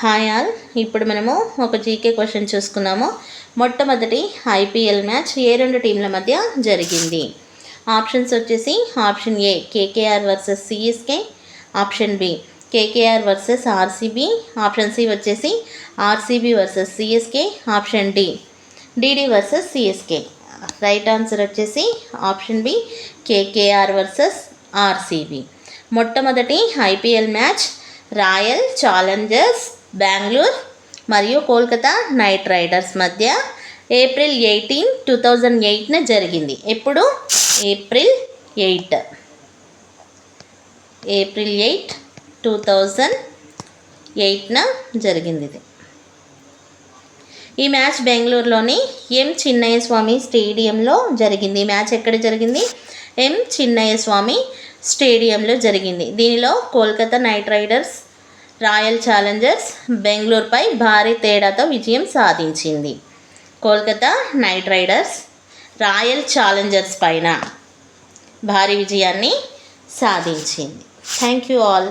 Hi all. ఇప్పుడు మనము ఒక జీకే క్వశ్చన్ చూసుకున్నాము మొట్టమొదటి ఐపీఎల్ మ్యాచ్ ఏ రెండు టీంల మధ్య జరిగింది? ఆప్షన్స్ వచ్చేసి option A KKR versus CSK option B KKR versus RCB option C వచ్చేసి RCB versus CSK option D DD versus CSK right answer వచ్చేసి option B KKR versus RCB మొట్టమొదటి IPL match Royal Challengers Bengaluru మరియు Kolkata Knight Riders మధ్య April eighteen two thousand ఎయిట్న జరిగింది. ఎప్పుడు? April eight. April eight two thousand ఎయిట్న జరిగింది ఇది. ఈ మ్యాచ్ బెంగళూరులోని ఎం చిన్నయ్య స్వామి స్టేడియంలో జరిగింది. ఈ మ్యాచ్ ఎక్కడ జరిగింది? ఎం చిన్నయ్య స్వామి స్టేడియంలో జరిగింది. దీనిలో Kolkata Knight Riders Royal Challengers బెంగళూరుపై భారీ తేడాతో విజయం సాధించింది. Kolkata Knight Riders Royal Challengers పైన భారీ విజయాన్ని సాధించింది. Thank you all.